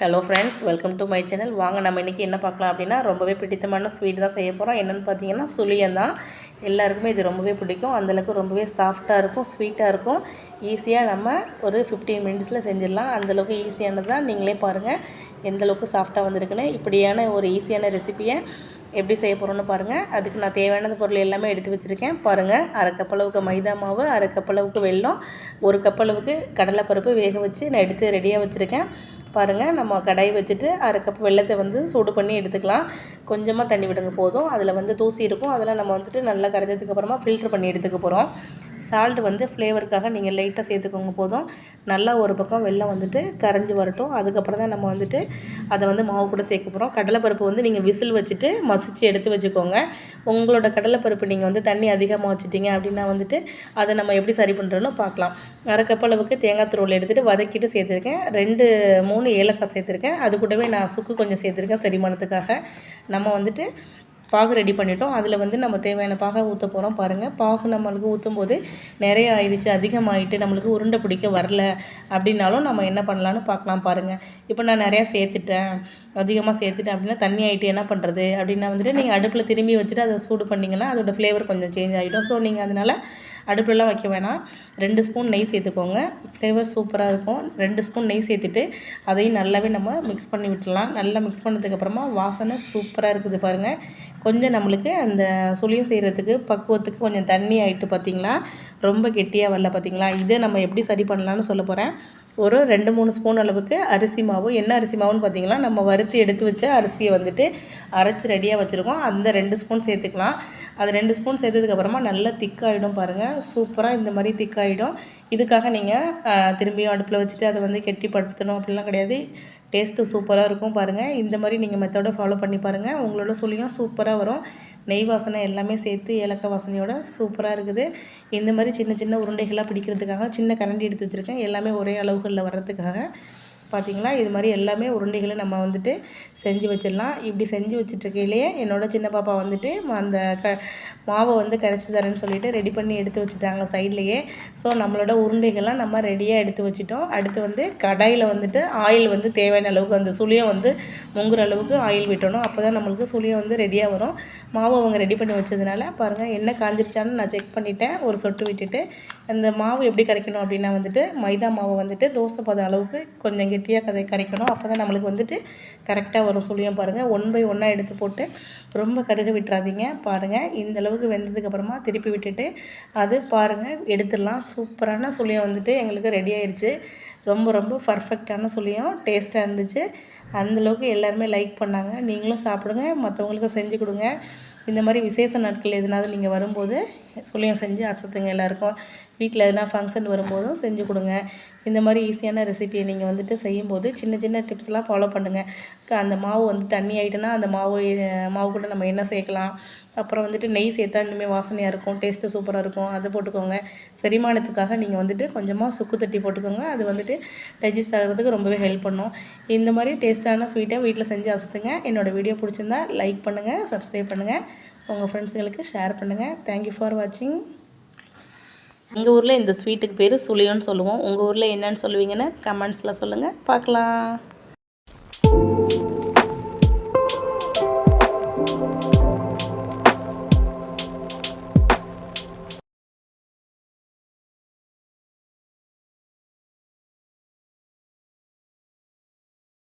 Hello friends welcome to my channel வாங்க நம்ம இன்றைக்கி என்ன பார்க்கலாம் அப்படின்னா ரொம்பவே பிடித்தமான ஸ்வீட் தான் செய்ய போகிறோம் என்னென்னு பார்த்தீங்கன்னா சுழியம் தான். எல்லாருக்குமே இது ரொம்பவே பிடிக்கும். அந்தளவுக்கு ரொம்பவே சாஃப்டாக இருக்கும் ஸ்வீட்டாக இருக்கும். ஈஸியாக நம்ம ஒரு ஃபிஃப்டீன் மினிட்ஸில் செஞ்சிடலாம். அந்தளவுக்கு ஈஸியானது தான். நீங்களே பாருங்கள் எந்தளவுக்கு சாஃப்டாக வந்திருக்குன்னு. இப்படியான ஒரு ஈஸியான ரெசிப்பியை எப்படி செய்ய போகிறோன்னு பாருங்கள் அதுக்கு நான் தேவையானது பொருள் எல்லாமே எடுத்து வச்சுருக்கேன். பாருங்கள் அரை கப்பளவுக்கு மைதா மாவு அரை கப்பளவுக்கு வெல்லம் ஒரு கப்பளவுக்கு கடலைப்பருப்பு வேக வச்சு நான் எடுத்து ரெடியாக வச்சுருக்கேன். பாருங்கள் நம்ம கடாய் வச்சுட்டு அரை கப் வெள்ளத்தை வந்து சூடு பண்ணி எடுத்துக்கலாம். கொஞ்சமாக தண்ணி விடுங்க போதும். அதில் வந்து தூசி இருக்கும். அதெல்லாம் நம்ம வந்துட்டு நல்லா கரைஞ்சதுக்கு அப்புறமா ஃபில்ட்ரு பண்ணி எடுத்துக்க போகிறோம் சால்ட் வந்து ஃப்ளேவருக்காக நீங்கள் லைட்டாக சேர்த்துக்கோங்க போதும். நல்லா ஒரு பக்கம் வெள்ளம் வந்துட்டு கரைஞ்சி வரட்டும். அதுக்கப்புறம் தான் நம்ம வந்துட்டு அதை வந்து மாவு கூட சேர்க்க போகிறோம் கடலைப்பருப்பு வந்து நீங்கள் விசில் வச்சுட்டு மசிச்சு எடுத்து வச்சுக்கோங்க. உங்களோட கடலைப்பருப்பு நீங்கள் வந்து தண்ணி அதிகமாக வச்சுட்டீங்க அப்படின்னா வந்துட்டு அதை நம்ம எப்படி சரி பண்ணுறோன்னு பார்க்கலாம். அரை கப் அளவுக்கு தேங்காய் துருவல் எடுத்துகிட்டு வதக்கிட்டு சேர்த்துருக்கேன். ரெண்டு மூணு ஏலக்காய் சேர்த்துருக்கேன். அது கூடவே நான் சுக்கு கொஞ்சம் சேர்த்துருக்கேன் செரிமானத்துக்காக. நம்ம வந்துட்டு பாகு ரெடி பண்ணிட்டோம். அதில் வந்து நம்ம தேவையான பாகை ஊற்ற போகிறோம் பாருங்கள் பாகு நம்மளுக்கு ஊற்றும் போது நிறைய ஆயிடுச்சு. அதிகமாகிட்டு நம்மளுக்கு உருண்டை பிடிக்க வரல அப்படின்னாலும் நம்ம என்ன பண்ணலான்னு பார்க்கலாம் பாருங்கள் இப்போ நான் நிறையா சேர்த்துட்டேன். அதிகமாக சேர்த்துட்டேன் அப்படின்னா தண்ணி ஆகிட்டு என்ன பண்ணுறது அப்படின்னா வந்துட்டு நீங்கள் அடுப்பில் திரும்பி வச்சுட்டு அதை சூடு பண்ணிங்கன்னா அதோடய ஃப்ளேவர் கொஞ்சம் சேஞ்ச் ஆகிடும் ஸோ நீங்கள் அதனால் அடுப்புலலாம் வைக்க வேணாம். ரெண்டு ஸ்பூன் நெய் சேர்த்துக்கோங்க. ஃப்ளேவர் சூப்பராக இருக்கும். ரெண்டு ஸ்பூன் நெய் சேர்த்துட்டு அதையும் நல்லாவே நம்ம மிக்ஸ் பண்ணி விட்டுடலாம். நல்லா மிக்ஸ் பண்ணதுக்கப்புறமா வாசனை சூப்பராக இருக்குது பாருங்கள் கொஞ்சம் நம்மளுக்கு அந்த சுழியம் செய்கிறதுக்கு பக்குவத்துக்கு கொஞ்சம் தண்ணி ஆகிட்டு பார்த்திங்களா ரொம்ப கெட்டியாக வரல பார்த்திங்களா இதை நம்ம எப்படி சரி பண்ணலான்னு சொல்ல போகிறேன் ஒரு ரெண்டு மூணு ஸ்பூன் அளவுக்கு அரிசி மாவு. என்ன அரிசி மாவுன்னு பார்த்தீங்கன்னா நம்ம வறுத்து எடுத்து வச்ச அரிசியை வந்துட்டு அரைச்சி ரெடியாக வச்சுருக்கோம். அந்த ரெண்டு ஸ்பூன் சேர்த்துக்கலாம். அது ரெண்டு ஸ்பூன் சேர்த்ததுக்கப்புறமா நல்லா திக்காகிடும் பாருங்கள் சூப்பராக இந்த மாதிரி திக்காகிடும் இதுக்காக நீங்கள் திரும்பியும் அடுப்பில் வச்சுட்டு அதை வந்து கெட்டிப்படுத்தணும். அப்படிலாம் கிடையாது. டேஸ்ட்டு சூப்பராக இருக்கும் பாருங்கள் இந்த மாதிரி நீங்கள் மெத்தடை ஃபாலோ பண்ணி பாருங்கள் உங்களோட சொல்லியும் சூப்பராக வரும். நெய் வாசனை எல்லாமே சேர்த்து ஏலக்காய் வாசனையோட சூப்பராக இருக்குது. இந்த மாதிரி சின்ன சின்ன உருண்டைகளாக பிடிக்கிறதுக்காக சின்ன கரண்டி எடுத்து வச்சுருக்கேன். எல்லாமே ஒரே அளவுகளில் வர்றதுக்காக. பார்த்திங்களா இது மாதிரி எல்லாமே உருண்டைகளை நம்ம வந்துட்டு செஞ்சு வச்சிடலாம். இப்படி செஞ்சு வச்சுட்ருக்கையிலேயே என்னோடய சின்ன பாப்பா வந்துட்டு அந்த க மாவை வந்து கரைச்சி தரேன்னு சொல்லிட்டு ரெடி பண்ணி எடுத்து வச்சுட்டாங்க சைட்லேயே ஸோ நம்மளோட உருண்டைகள்லாம் நம்ம ரெடியாக எடுத்து வச்சுட்டோம். அடுத்து வந்து கடாயில் வந்துட்டு ஆயில் வந்து தேவையான அளவுக்கு அந்த சுளியம் வந்து முங்குற அளவுக்கு ஆயில் விட்டணும். அப்போ தான் நம்மளுக்கு சுளியம் வந்து ரெடியாக வரும். மாவு அவங்க ரெடி பண்ணி வச்சதுனால பாருங்கள் என்ன காஞ்சிருச்சான்னு நான் செக் பண்ணிவிட்டேன் ஒரு சொட்டு விட்டுட்டு அந்த மாவு எப்படி கரைக்கணும் அப்படின்னா வந்துட்டு மைதா மாவு வந்துட்டு தோசை பதம் அளவுக்கு கொஞ்சம் கெட்டியாக கதை கரைக்கணும். அப்போ தான் நம்மளுக்கு வந்துட்டு கரெக்டாக வரும். சொல்லியும் பாருங்கள் ஒன் பை ஒன்னாக எடுத்து போட்டு ரொம்ப கருக விட்டுறாதீங்க. பாருங்கள் இந்த அளவுக்கு வெந்ததுக்கப்புறமா திருப்பி விட்டுட்டு அது பாருங்கள் எடுத்துடலாம். சூப்பரான சுழியம் வந்துட்டு எங்களுக்கு ரெடி ஆயிடுச்சு ரொம்ப ரொம்ப பர்ஃபெக்டான சுழியம் டேஸ்ட்டாக இருந்துச்சு. அந்தளவுக்கு எல்லாருமே லைக் பண்ணாங்க. நீங்களும் சாப்பிடுங்க. மற்றவங்களுக்கும் செஞ்சு கொடுங்க. இந்த மாதிரி விசேஷ நாட்கள் எதுனாவது நீங்கள் வரும்போது சுழியம் செஞ்சு அசத்துங்க எல்லாருக்கும். வீட்டில் எதனா ஃபங்க்ஷன் வரும்போதும் செஞ்சு கொடுங்க. இந்த மாதிரி ஈஸியான ரெசிபியை நீங்கள் வந்துட்டு செய்யும்போது சின்ன சின்ன டிப்ஸ்லாம் ஃபாலோ பண்ணுங்கள் அந்த மாவு வந்து தண்ணி ஆகிட்டுனா அந்த மாவு மாவு கூட நம்ம என்ன சேர்க்கலாம். அப்புறம் வந்துட்டு நெய் சேர்த்தா இனிமேல் வாசனையாக இருக்கும் டேஸ்ட்டு சூப்பராக இருக்கும். அதை போட்டுக்கோங்க. செரிமானத்துக்காக நீங்கள் வந்துட்டு கொஞ்சமாக சுக்கு தட்டி போட்டுக்கோங்க. அது வந்துட்டு டைஜஸ்ட் ஆகிறதுக்கு ரொம்பவே ஹெல்ப் பண்ணும். இந்த மாதிரி டேஸ்ட்டான ஸ்வீட்டை வீட்டில் செஞ்சு அசத்துங்க. என்னோடய வீடியோ பிடிச்சிருந்தா லைக் பண்ணுங்கள் சப்ஸ்கிரைப் பண்ணுங்கள் உங்கள் ஃப்ரெண்ட்ஸுங்களுக்கு ஷேர் பண்ணுங்கள் தேங்க்யூ ஃபார் வாட்சிங் எங்கள் ஊரில் இந்த ஸ்வீட்டுக்கு பேர் சுழியோன்னு சொல்லுவோம். உங்கள் ஊரில் என்னன்னு சொல்லுவீங்கன்னு கமெண்ட்ஸில் சொல்லுங்கள் பார்க்கலாம்.